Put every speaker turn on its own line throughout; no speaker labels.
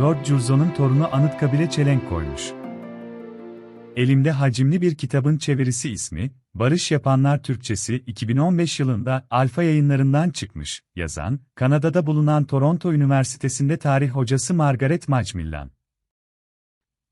Lord Curzon'un torunu Anıtkabir'e çelenk koymuş. Elimde hacimli bir kitabın çevirisi ismi, Barış Yapanlar Türkçesi 2015 yılında Alfa yayınlarından çıkmış, yazan, Kanada'da bulunan Toronto Üniversitesi'nde tarih hocası Margaret Macmillan.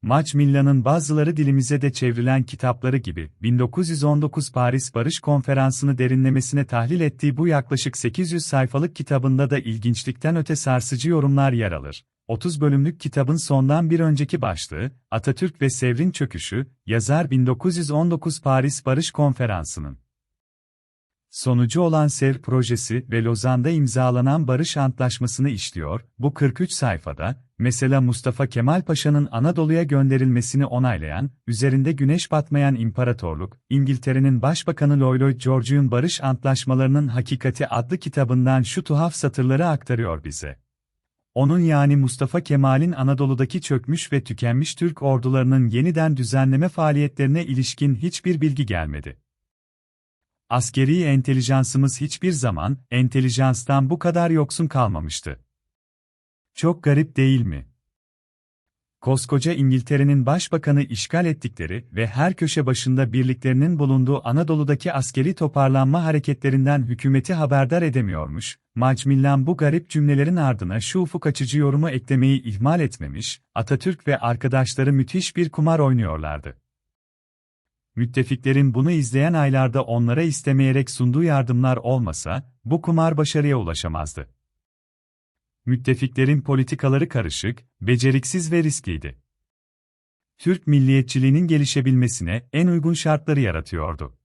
Macmillan'ın bazıları dilimize de çevrilen kitapları gibi, 1919 Paris Barış Konferansı'nı derinlemesine tahlil ettiği bu yaklaşık 800 sayfalık kitabında da ilginçlikten öte sarsıcı yorumlar yer alır. 30 bölümlük kitabın sondan bir önceki başlığı, Atatürk ve Sevrin Çöküşü, yazar 1919 Paris Barış Konferansı'nın sonucu olan SEV projesi ve Lozan'da imzalanan barış antlaşmasını işliyor, bu 43 sayfada, mesela Mustafa Kemal Paşa'nın Anadolu'ya gönderilmesini onaylayan, üzerinde güneş batmayan imparatorluk, İngiltere'nin Başbakanı Lloyd George'un Barış Antlaşmalarının Hakikati adlı kitabından şu tuhaf satırları aktarıyor bize. Onun yani Mustafa Kemal'in Anadolu'daki çökmüş ve tükenmiş Türk ordularının yeniden düzenleme faaliyetlerine ilişkin hiçbir bilgi gelmedi. Askeri entelijansımız hiçbir zaman entelijanstan bu kadar yoksun kalmamıştı. Çok garip değil mi? Koskoca İngiltere'nin başbakanı işgal ettikleri ve her köşe başında birliklerinin bulunduğu Anadolu'daki askeri toparlanma hareketlerinden hükümeti haberdar edemiyormuş, Macmillan bu garip cümlelerin ardına şu ufuk açıcı yorumu eklemeyi ihmal etmemiş, Atatürk ve arkadaşları müthiş bir kumar oynuyorlardı. Müttefiklerin bunu izleyen aylarda onlara istemeyerek sunduğu yardımlar olmasa, bu kumar başarıya ulaşamazdı. Müttefiklerin politikaları karışık, beceriksiz ve riskliydi. Türk milliyetçiliğinin gelişebilmesine en uygun şartları yaratıyordu.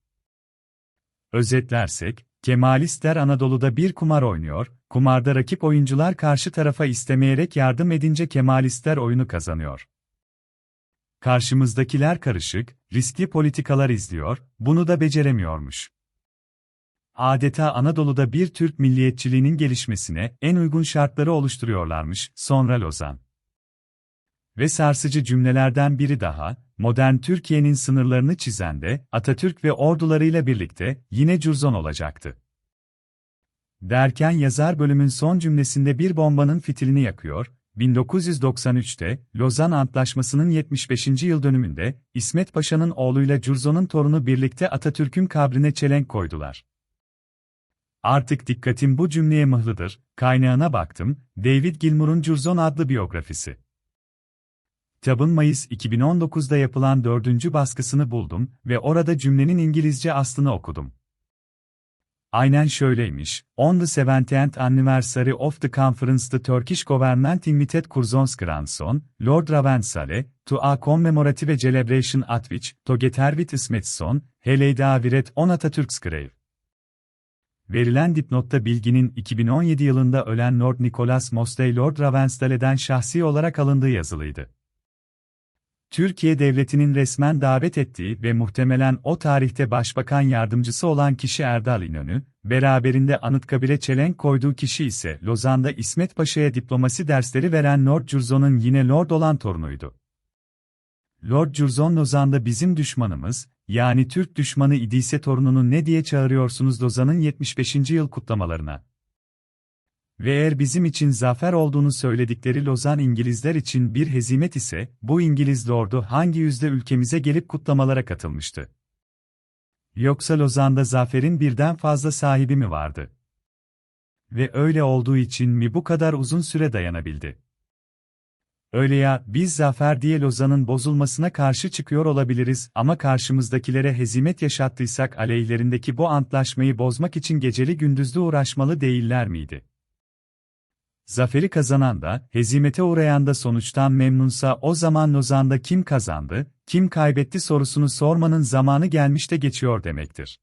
Özetlersek, Kemalistler Anadolu'da bir kumar oynuyor, kumarda rakip oyuncular karşı tarafa istemeyerek yardım edince Kemalistler oyunu kazanıyor. Karşımızdakiler karışık, riskli politikalar izliyor, bunu da beceremiyormuş. Adeta Anadolu'da bir Türk milliyetçiliğinin gelişmesine en uygun şartları oluşturuyorlarmış, sonra Lozan. Ve sarsıcı cümlelerden biri daha, modern Türkiye'nin sınırlarını çizen de Atatürk ve ordularıyla birlikte yine Curzon olacaktı. Derken yazar bölümün son cümlesinde bir bombanın fitilini yakıyor, 1993'te, Lozan Antlaşması'nın 75. yıl dönümünde, İsmet Paşa'nın oğluyla Curzon'un torunu birlikte Atatürk'ün kabrine çelenk koydular. Artık dikkatim bu cümleye mıhlıdır, kaynağına baktım, David Gilmour'un Curzon adlı biyografisi. Kitabın Mayıs 2019'da yapılan dördüncü baskısını buldum ve orada cümlenin İngilizce aslını okudum. Aynen şöyleymiş. On the 70th anniversary of the conference the Turkish government invited Curzon's grandson, Lord Ravensale, to a commemorative celebration at which, together with Smithson, Heleyda Viret on Atatürk's grave. Verilen dipnotta bilginin 2017 yılında ölen Lord Nicholas Mosley Lord Ravensdale'den şahsi olarak alındığı yazılıydı. Türkiye Devleti'nin resmen davet ettiği ve muhtemelen o tarihte başbakan yardımcısı olan kişi Erdal İnönü, beraberinde Anıtkabir'e çelenk koyduğu kişi ise Lozan'da İsmet Paşa'ya diplomasi dersleri veren Lord Curzon'un yine Lord olan torunuydu. Lord Curzon Lozan'da bizim düşmanımız, yani Türk düşmanı idiyse torununu ne diye çağırıyorsunuz Lozan'ın 75. yıl kutlamalarına? Ve eğer bizim için zafer olduğunu söyledikleri Lozan İngilizler için bir hezimet ise, bu İngiliz lordu hangi yüzde ülkemize gelip kutlamalara katılmıştı? Yoksa Lozan'da zaferin birden fazla sahibi mi vardı? Ve öyle olduğu için mi bu kadar uzun süre dayanabildi? Öyle ya, biz zafer diye Lozan'ın bozulmasına karşı çıkıyor olabiliriz ama karşımızdakilere hezimet yaşattıysak aleyhlerindeki bu antlaşmayı bozmak için geceli gündüzlü uğraşmalı değiller miydi? Zaferi kazanan da, hezimete uğrayan da sonuçtan memnunsa o zaman Lozan'da kim kazandı, kim kaybetti sorusunu sormanın zamanı gelmiş de geçiyor demektir.